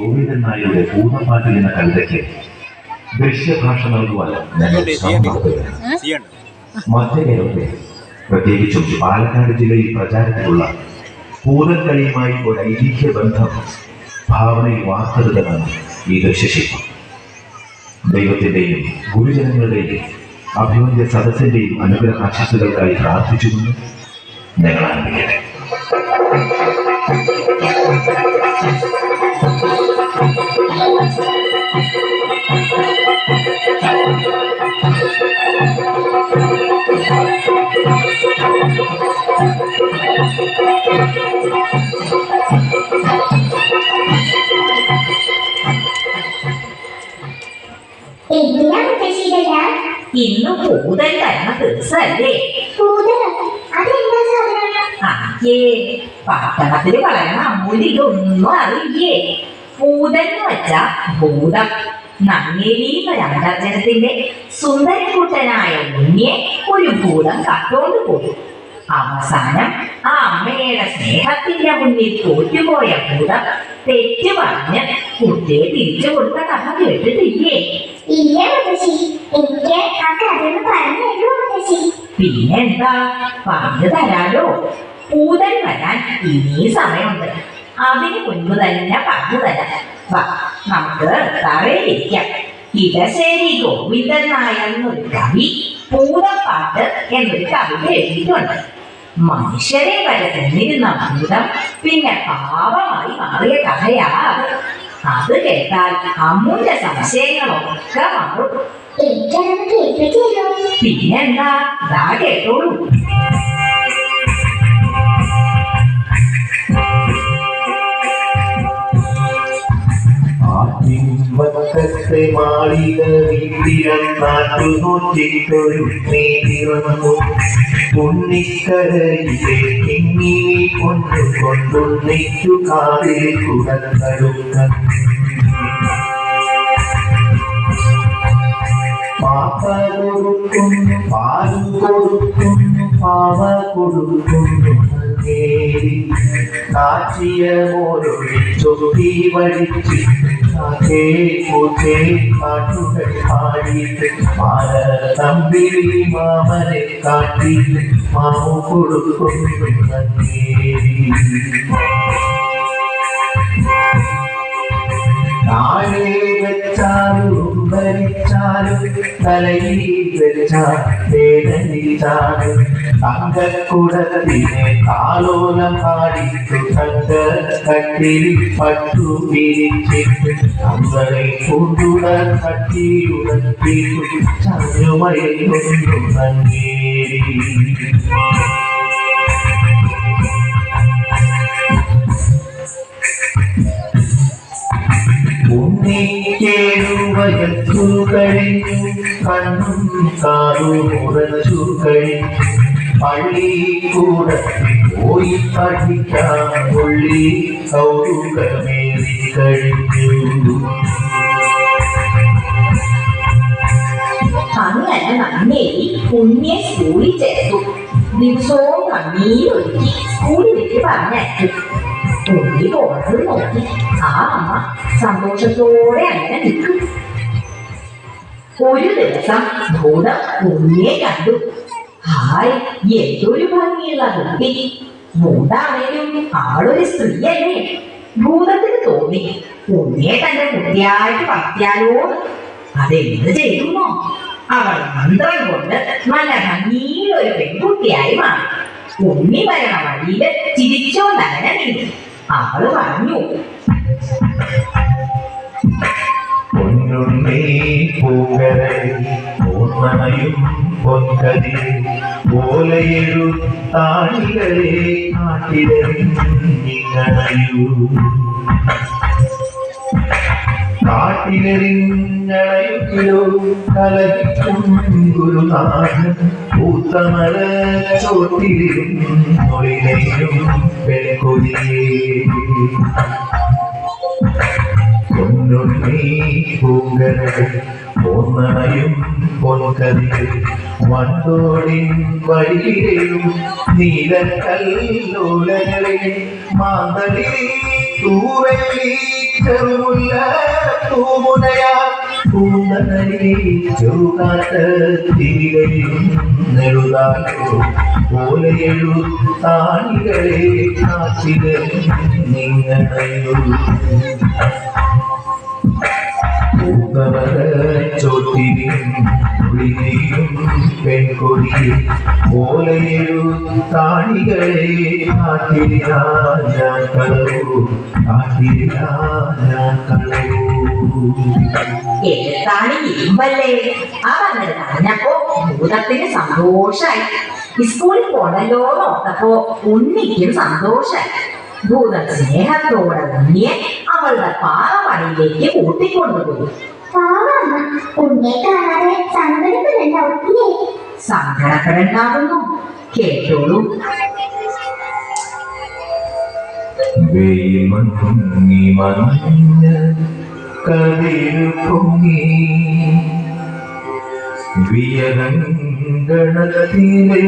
ഗോവിന്ദൻ നായരുടെ പൂർണപാട്ടിൽ എന്ന കവിതയ്ക്ക് ദൃശ്യഭാഷ നൽകുവാൻ ഞങ്ങൾ കേരളത്തിൽ പ്രത്യേകിച്ചും പാലക്കാട് ജില്ലയിൽ പ്രചാരത്തിലുള്ള പൂരക്കളിയുമായി ഒരു ഐതിഹ്യ ബന്ധം ഭാവനയിൽ വാർത്തെടുത്തതാണ് ഈ ദൃശ്യശില്പം. ദൈവത്തിന്റെയും ഗുരുജനങ്ങളുടെയും അഭിമന്യ സദസ്സിന്റെയും അനുഗ്രഹാശിസുകൾക്കായി പ്രാർത്ഥിച്ചുകൊണ്ട് ഞങ്ങൾ ആരംഭിക്കട്ടെ. പൂതൽ തരണ ദിവസല്ലേ പട്ടണത്തിൽ വളരണ അമ്മൂൽ ഇതൊന്നും അറിയേ പൂതൽ എന്ന് വെച്ചാ ഭൂതം നങ്ങേലി രണ്ടർജനത്തിന്റെ സുന്ദരക്കുട്ടനായ ഉണ്ണിയെ ഒരു ഭൂതം കട്ടോണ്ട് പോയി. അവസാനം ആ അമ്മയുടെ സ്നേഹത്തിന്റെ മുന്നിൽ തോറ്റുപോയ ഭൂതം തെറ്റ് പറഞ്ഞ് കുട്ടിയെ തിരിച്ചു കൊടുത്ത കഥ കേട്ടിട്ടില്ലേ? ഇല്ല മുത്തശ്ശി. എനിക്ക് ആ പറഞ്ഞു മുത്തശ്ശി. പിന്നെന്താ പറഞ്ഞു തരാലോ. പൂതൻ വരാൻ ഇനി സമയമുണ്ട്. അതിന് മുൻപ് തന്നെ പറഞ്ഞു തരാം. വാ നമുക്ക് തറയിലിരിക്കാം. ഇടശ്ശേരി ഗോവിന്ദൻ നായർ എന്നൊരു കവി പൂതപ്പാട്ട് എന്നൊരു കവിത എഴുതിയിട്ടുണ്ട്. മനുഷ്യരെ വരെ കൊന്നിരുന്ന ഭൂതം പിന്നെ പാപമായി മാറിയ കഥയാ അത്. കേട്ടാൽ അമ്മുന്റെ സംശയങ്ങളൊക്കെ മാറും. പിന്നെന്താ? ദാ കേട്ടോളൂ. ആറ്റിൻവക്കത്തെ മാളിക വീട്ടിരന്നാട്ടു നോറ്റിട്ടൊരു നീതിറന്നു ഉണ്ണിക്കരയിലെ കിങ്ങിനി കൊണ്ടു കൊണ്ടുണ്ണിക്കു കാതിൽ കുടക്കടുക്ക പാപ്പ കൊടുക്കുന്നു പാൽ കൊടുക്കുന്നു പാവ കൊടുക്കുന്നു. അങ്ങേരി കാറ്റിയ മോരൊഴി ചൊത്തി വഴിച്ച് കാക്കേ കൂത്തേ പാട്ടുകൾ പാടിയിട്ട് മാല തമ്പിരി മാമനെ കാട്ടിയിട്ട് മാമു അങ്ങേരി താഴെ വെച്ചാലും ഭരിച്ചാലും തലയിൽ വെച്ചാൽ വേദനിച്ചാലും തങ്കക്കുടത്തിനെ താലോലം പാടിച്ചു തങ്ക കട്ടിൽ പട്ടു വിരിച്ചിട്ട് തങ്ങളെ കൊണ്ടുടൻ കട്ടിയുടത്തിട്ടു ചങ്ങുമയൊന്നു നങ്ങേരി ഉണ്ണിക്കേഴു വയസ്സു കഴിഞ്ഞു കണ്ണും കാറും ഉറച്ചു കഴിഞ്ഞു പള്ളിക്കൂടത്തിൽ പോയി പഠിക്കാൻ ഉള്ളി കൗതുകമേറി കഴിഞ്ഞു. അങ്ങനെ നന്നേരി ഉണ്ണിയെ സ്കൂളിൽ ചേർത്തു. ദിവസവും കണ്ണീരൊരുക്കി സ്കൂളിലേക്ക് പറഞ്ഞയച്ചു. ഉണ്ണി പോകുന്നത് നോക്കി. ആ അമ്മ സന്തോഷത്തോടെ അങ്ങനെ നിൽക്കും. ഒരു ദിവസം ഭൂതം ഉണ്ണിയെ കണ്ടു. ഹായ് എന്തൊരു ഭംഗിയുള്ള കുട്ടി? ഭൂതാണേലും ആളൊരു സ്ത്രീയല്ലേ. ഭൂതത്തിന് തോന്നി. ഉണ്ണിയെ തന്റെ കുട്ടിയായിട്ട് പറ്റിയാലോ അതെന്ത് ചെയ്യുമോ അവൾ മന്ത്രം കൊണ്ട് നല്ല ഭംഗിയുള്ള ഒരു പെൺകുട്ടിയായി മാറി. ഉണ്ണി വരണ വഴിയിൽ ചിരിച്ചോണ്ടങ്ങനെ നീങ്ങി അവൾ പറഞ്ഞു പൊന്നുണ്ണി പൂങ്കരൽ പൂർണമയും പൊൻകതി ഓലയെഴു താളികളെ കാട്ടിലെറിഞ്ഞിങ്ങണയൂ കാട്ടിലെറിഞ്ഞളയുകിലോ കലകിക്കും ഗുരുനാഥൻ പൂത്തമല ചോട്ടിലും മൊഴിയിലും പെൺകൊടിയേ പൂങ്കരകൾ പൂർണയും പൊൻകതികൾ വണ്ടോടിൻ വഴിയിലും നീലക്കല്ലോലകളെ മാന്തളി തൂവെള്ളി ചെറുമുല്ല പൂമുനയാ പൂന്തനയെ ചെറുകാട്ട് തിരികയും നെടുതാലോ ഓലയെഴു താണികളെ കാച്ചിക നിങ്ങളയോ പെൺകൊടി ഭൂതത്തിന് സന്തോഷായി. സ്കൂളിൽ പോണല്ലോ നോക്കപ്പോ ഉണ്ണിക്കും സന്തോഷായി. ഭൂതം സ്നേഹത്തോടെ ഉണ്ണിയെ അവളുടെ പാറമണിയിലേക്ക് കൂട്ടിക്കൊണ്ടുപോയി കാണാതെ സങ്കടപ്പെടണ്ടാവുന്നു കേട്ടോളൂ. വെയിൽ മങ്ങി മറഞ്ഞ കതിരു പൊങ്ങി. വിയരങ്കണത്തിലെ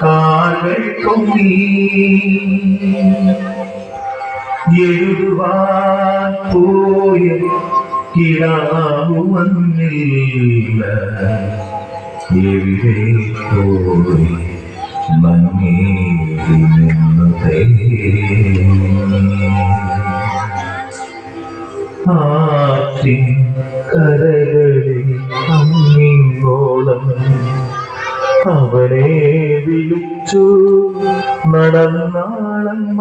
കാൽകൾ പൊങ്ങി എഴുതുവാൻ പോയ കിടാവു വന്നില്ല. എവിടെ പോയി മങ്ങേറി നിന്നു ആറ്റിൻ കരകളിൽ അങ്ങിങ്ങോളം അവനെ വിളിച്ചു നടന്നാളമ്മ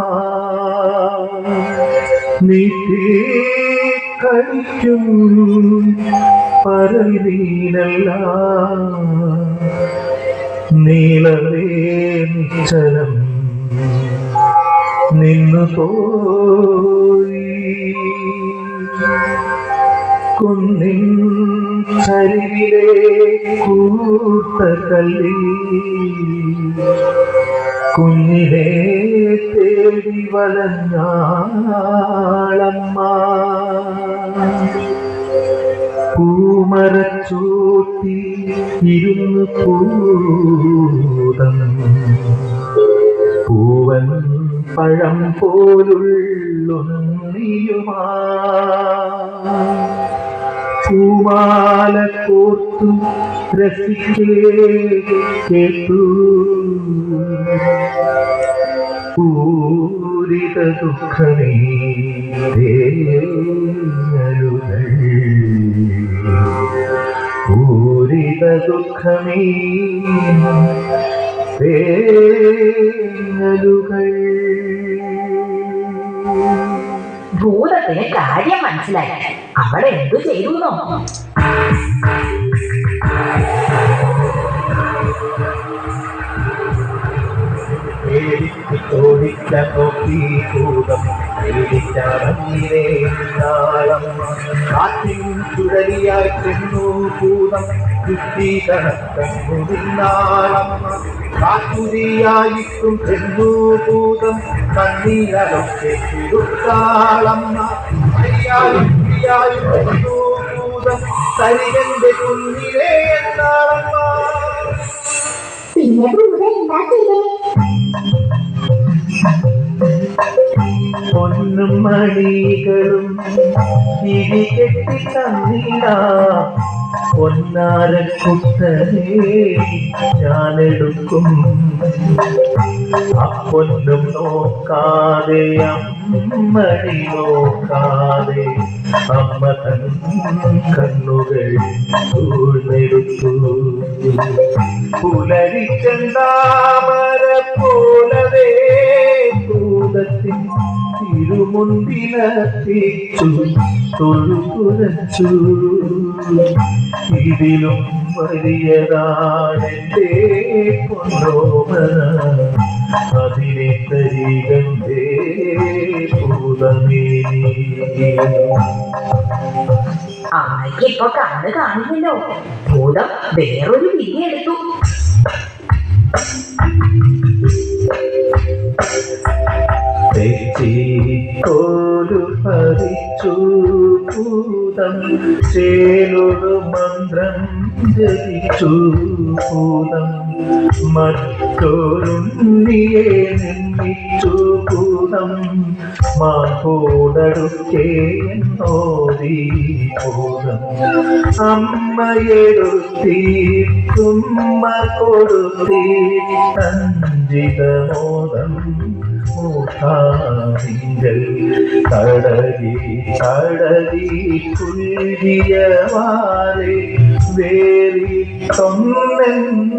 നീട്ടി കഴിക്കും പരവീനല്ല നീളവേ നിന്നു പോയി. കുന്നിൻ ചരിവിലെ കൂട്ടക്കല്ലി കുഞ്ഞിനെ തേടി വളഞ്ഞാളമ്മ പൂമരച്ചൂട്ടി ഇരുന്ന് പൂതം. പൂവൻ പഴം പോലുള്ളുണ്ണിയുമാ പൂമാല കോർത്തു രസിക്കേട്ടു പൂരിത ദുഃഖമേ തേങ്ങലുകൾ. പൂരിത ദുഃഖമേ തേങ്ങലുകൾ. ഭൂതത്തിന് കാര്യം മനസ്സിലായി അവൾ എന്തു ചെയ്തു നോക്കും ഭൂതം. കാറ്റിൻ ചുഴലിയായി കണ്ണീരൊക്കെ കുഞ്ഞിലേ പൊന്നും മണികളും തിരികെട്ടി തന്നിട. പൊന്നാരക്കുട്ടനെ ഞാനെടുക്കും. അപ്പൊന്നും നോക്കാതെ അമ്മടി നോക്കാതെ അമ്മ തൻ കണ്ണുകൾ ചൂഴ്ന്നെടുത്തു. പുലരിച്ചെന്താമര പോലവേ ഭൂതത്തിൻ തിരുമുന്തിലെത്തിച്ചു തൊഴുകുരച്ചു ഇതിലും വലിയതാണെന്റെ കൊണ്ടോമ അതിനെ തരികണ്ടേ ഭൂതമേനി അമ്മയ്ക്ക് ഇപ്പൊ കണ്ണ് കാണില്ലല്ലോ. ഭൂതം വേറൊരു വിധി എടുത്തു. പറിച്ചു ഭൂതം ചേലൊരു മന്ത്രം ജപിച്ചു ഭൂതം മറ്റ ചോരുണ്ണിയെ നിന്നിച്ചു കൂടം മാപ്പോടടുക്കേ എന്നോദീ ബോധം അമ്മയെടുത്തി തുമ്മ കൊടുത്തി സഞ്ചിതമോദം മൂർധാവിങ്കൽ കടലി കടലി കുഴിയവാറെ വേറി തൊന്നെന്നോദിയെ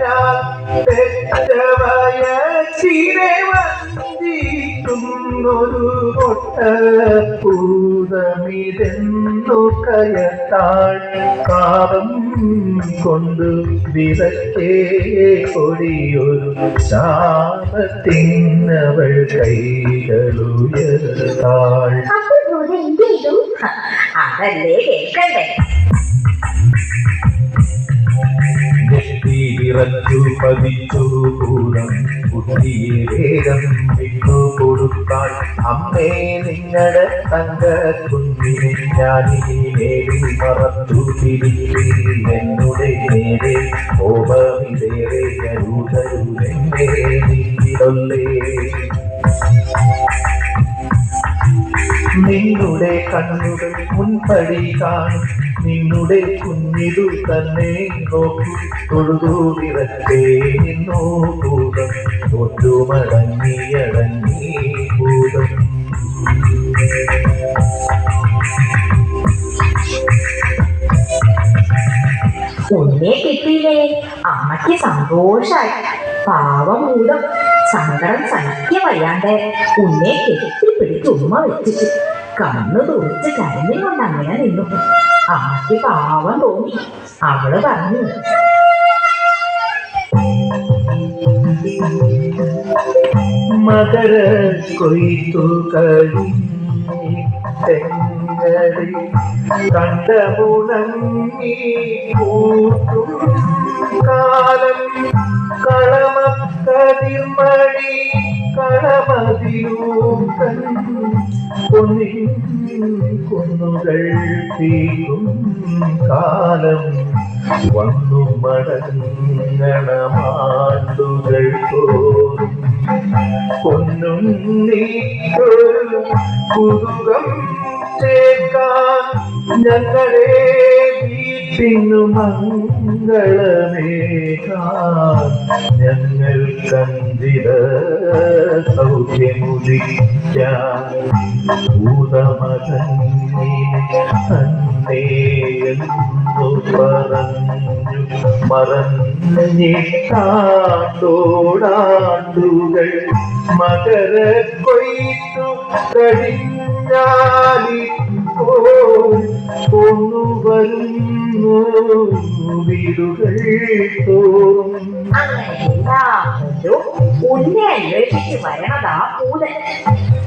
ഞാൻ പെറ്റവയച്ചിനെ വന്ദിക്കുന്നൊരു കൊട്ടപൂതമിതെന്നു കയത്താൾ പാപം കൊണ്ട് വിതക്കേ കൊടിയൊരു ശാപത്തിനവൾ കൈകളുയർത്താൾ അപ്പോൾ ഭൂതം എന്ത് ചെയ്തു അതല്ലേ കേൾക്കണ്ടേ വിറച്ചു പതിച്ചു ഭൂതം കുട്ടിയെ വേഗം വിട്ടു കൊടുത്താൽ അമ്മേ നിങ്ങളുടെ തങ്ക കുഞ്ഞിനെ മറന്നു തിരികെ എന്നുടെ നേരെ കോപമിതേറെ കരുതരുതെന്നേ നീങ്ങിടല്ലേ നിന്നുടെ കണ്ണുകൾ മുൻപടി കാണും. നിന്നുടെ കുഞ്ഞിതു തന്നെ നോക്കി തൊഴുതു തൊട്ടു മടങ്ങി അടങ്ങി ഭൂതം ഉന്നെ കിട്ടിയില്ലേ? അമ്മയ്ക്ക് സന്തോഷായി. പാവം മൂലം സങ്കടം സഹിക്ക വയ്യാണ്ട് ഉന്നെ കെട്ടിപ്പിടിച്ച് ഉമ്മ വെച്ചിട്ട് കണ്ണു തുറച്ച് കരഞ്ഞുകൊണ്ട് അങ്ങനെ നിന്നു അമ്മയ്ക്ക് പാവം തോന്നി അവൾ പറഞ്ഞു മകര കൊയ്ത്തു തെങ്ങടി കണ്ടമുണങ്ങി കൂട്ടും കാലം കളമക്കതിർമടി കളമതിരൂക്കൻ പൊന്നിൻ കുന്നുകൾ തീരും കാലം വന്നു മടങ്ങണമാണ്ടുകൾ തോറും. പൊന്നുണ്ണി കുതുകം ചേക്കാൻ ഞങ്ങളെ ഞങ്ങൾ കണ്ടിത സൗഖ്യമുദിക്കാൻ ഭൂതമകന്നിനെ തന്നേയെന്നു പറഞ്ഞു മകര കൊയ്ത്തു കഴിഞ്ഞാലിപ്പോൾ ഒന്നു വരുന്നു വീടുകൾ ഉന്നെ അന്വേഷിച്ച് വരണതാ പൂതൻ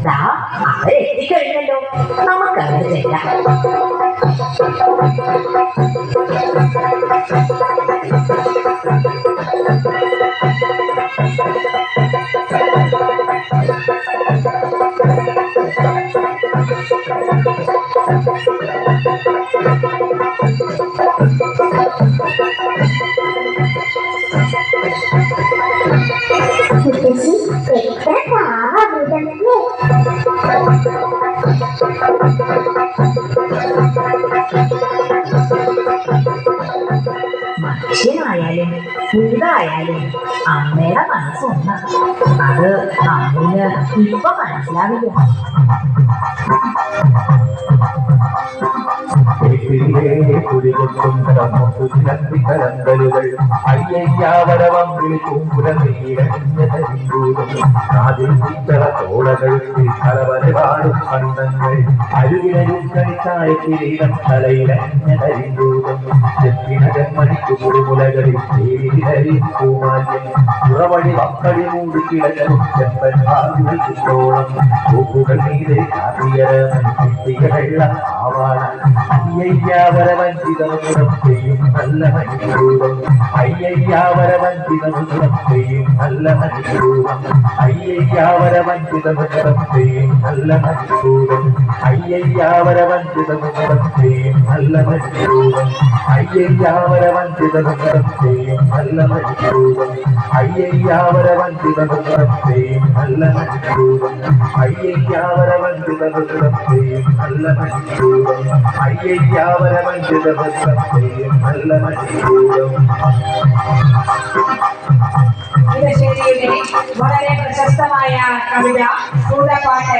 ദാ അവരെത്തിക്കഴിഞ്ഞല്ലോ. നമുക്കവിടെ ചെല്ലാം മനുഷ്യനായാലും ഭൂതായാലും അമ്മയുടെ മനസ്സൊന്ന അത് അമ്മിന് ഇപ്പൊ മനസ്സിലാവില്ല குடிகொள்ளும் தனக்கு கலந்தலுகள் ஐயா வரவம் விழிக்கும் புலமீரூரம் அதில் சித்தர தோழர்களுக்கு கலவரை வாடும் அண்ணங்கள் ஐயையாவர வஞ்சிதமுதம் செய்யும் நல்ல மணிரூபம் ஐயையாவர வஞ்சிதமுதம் செய்யும் நல்ல மணிரூபம் ஐயையாவர வஞ்சிதமுதம் செய்யும் நல்ல மணிரூபம் ஐயையாவர வஞ்சிதமுதம் செய்யும் நல்ல மணிரூபம் ஐயையாவர வஞ்சிதமுதம் செய்யும் நல்ல மணிரூபம் ஐயையாவர வஞ்சிதமுதம் செய்யும் நல்ல மணிரூபம் ஐயையாவர வஞ்சிதமுதம் செய்யும் நல்ல மணிரூபம் ஐயையா വഞ്ചിതമുഖം ചെയ്യും നല്ല ഇടശ്ശേരിയുടെ വളരെ പ്രശസ്തമായ കവിത കൂടപ്പാട്ട്